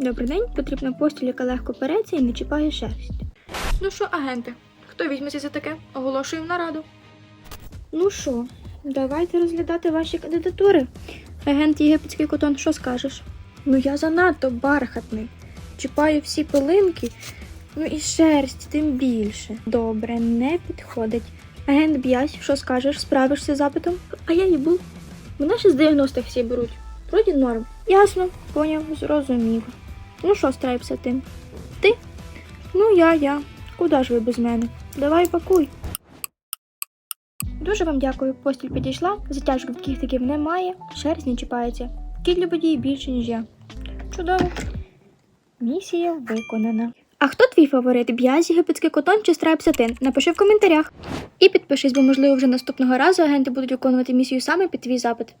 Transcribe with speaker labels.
Speaker 1: Добрий день, потрібна постіль, яка легко переться і не чіпає шерсть.
Speaker 2: Ну що, агенти, хто візьметься за таке? Оголошуємо нараду.
Speaker 1: Ну що, давайте розглядати ваші кандидатури. Агент єгипетський котон, що скажеш? Ну я занадто бархатний. Чіпаю всі пилинки, ну і шерсть тим більше. Добре, не підходить. Агент Б'язь, що скажеш, справишся з запитом? А я їбу. Мене ще з 90-х всі беруть. Вроді норм. Ясно, поняв, зрозумів. Ну що, страйпся тим? Ти? Ну я, я. Куда ж ви без мене? Давай пакуй. Дуже вам дякую, постіль підійшла, затяжок таких таків немає, шерсть не чіпається. Кіт любить більше, ніж я. Чудово. Місія виконана. А хто твій фаворит? Б'язь, єгипетський котон чи страйп сатин? Напиши в коментарях. І підпишись, бо можливо вже наступного разу агенти будуть виконувати місію саме під твій запит.